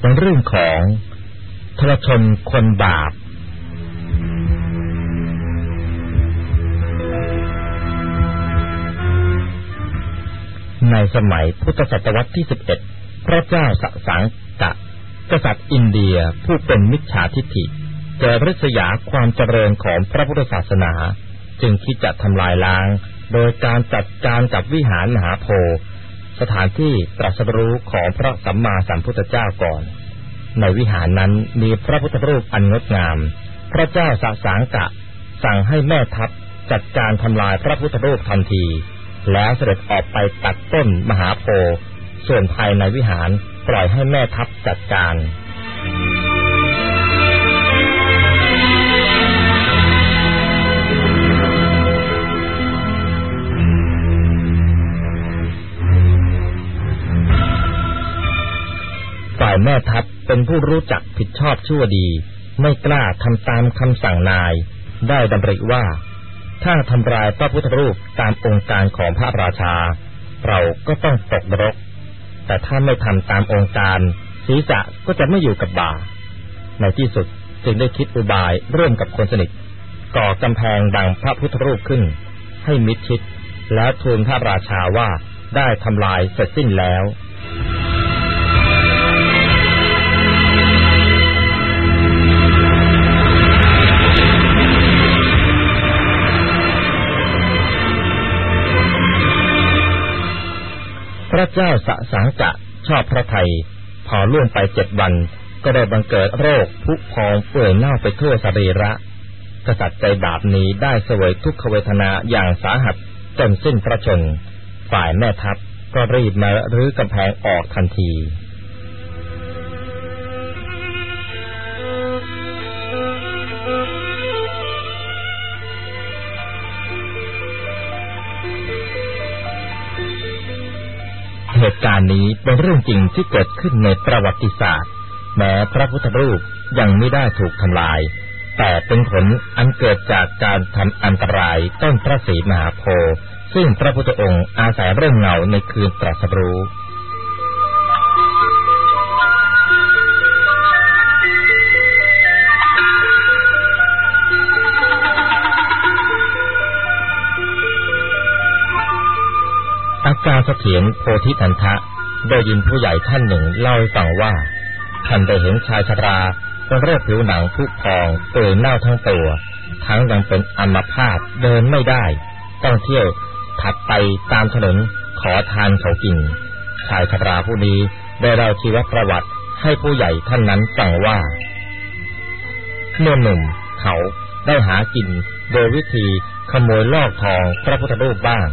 เป็นเรื่องของทรชนคนบาป ในสมัยพุทธศตวรรษที่สิบเอ็ดพระเจ้าสสังกะ กษัตริย์อินเดียผู้เป็นมิจฉาทิฏฐิเกิดริษยาความเจริญของพระพุทธศาสนา จึงคิดจะทำลายล้าง โดยการจัดการกับวิหารมหาโพธิ์ สถานที่ตรัสรู้ของพระสัมมาสัมพุทธเจ้าก่อน ในวิหารนั้นมีพระพุทธรูปอันงดงาม พระเจ้าสสางกะ สั่งให้แม่ทัพจัดการทำลายพระพุทธรูปทันที แล้วเสด็จออกไปตัดต้นมหาโพส่วนภายในวิหารปล่อยให้แม่ทัพจัดการ แม่ทัพเป็นผู้รู้จักผิดชอบชั่วดี ไม่กล้าทำตามคำสั่งนาย ได้ดำริว่า ถ้าทำลายพระพุทธรูปตามองค์การของพระราชา เราก็ต้องตกนรก แต่ถ้าไม่ทำตามองค์การศีรษะก็จะไม่อยู่กับบ่า ในที่สุดจึงได้คิดอุบายร่วมกับคนสนิทก่อกำแพงดังพระพุทธรูปขึ้น ให้มิดชิด แล้วทูลพระราชาว่าได้ทำลายเสร็จสิ้นแล้ว ระเจ้าสสังจะชอบพระไทย พอล่วงไปเจ็ดวัน ก็ได้บังเกิดโรคผุพองเปื่อยเน่าไปทั่วสรีระ กษัตริย์ใจบาปนี้ได้เสวยทุกขเวทนาอย่างสาหัสจนสิ้นพระชน ฝ่ายแม่ทัพก็รีบมารื้อกำแพงออกทันที เหตุการณ์นี้เป็นเรื่องจริงที่เกิดขึ้นในประวัติศาสตร์ แม้พระพุทธรูปยังไม่ได้ถูกทำลาย แต่เป็นผลอันเกิดจากการทำอันตรายต้นพระศรีมหาโพธิ์ซึ่งพระพุทธองค์อาศัยเรื่องเงาในคืนตรัสรู้ อาการเสถียรโพธิทันทะได้ยินผู้ใหญ่ท่านหนึ่งเล่าให้ฟังว่า ท่านได้เห็นชายชราเป็นโรคผิวหนังผุพองเปื่อยเน่าทั้งตัว ทั้งยังเป็นอัมพาตเดินไม่ได้ ต้องเที่ยวถัดไปตามถนนขอทานเขากิน ชายชราผู้นี้ได้เล่าชีวประวัติให้ผู้ใหญ่ท่านนั้นฟังว่าเมื่อหนุ่มเขาได้หากินโดยวิธีขโมยลอกทองพระพุทธรูปบ้าง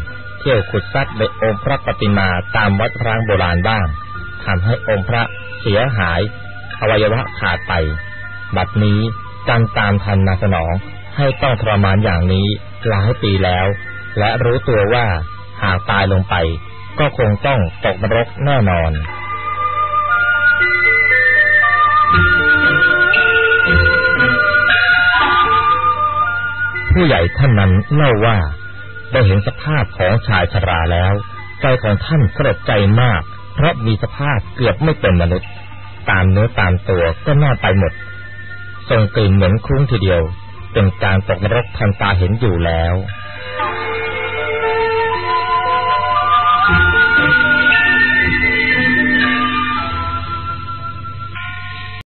ที่ยวขุดทรัพย์ในองค์พระปฏิมาตามวัดร้างโบราณบ้างทำให้องค์พระเสียหาย อวัยวะขาดไป บัดนี้การตามทันนาสนองให้ต้องทรมานอย่างนี้หลายปีแล้ว และรู้ตัวว่าหากตายลงไป ก็คงต้องตกนรกแน่นอนผู้ใหญ่ท่านนั้นเล่าว่า ได้เห็นสภาพของชายชราแล้ว ใจของท่านสลดใจมาก เพราะมีสภาพเกือบไม่เป็นมนุษย์ ตามเนื้อตามตัวก็น่าไปหมด ทรงกลิ่นเหม็นคลุ้งทีเดียว เป็นการตกนรกทันตาเห็นอยู่แล้ว「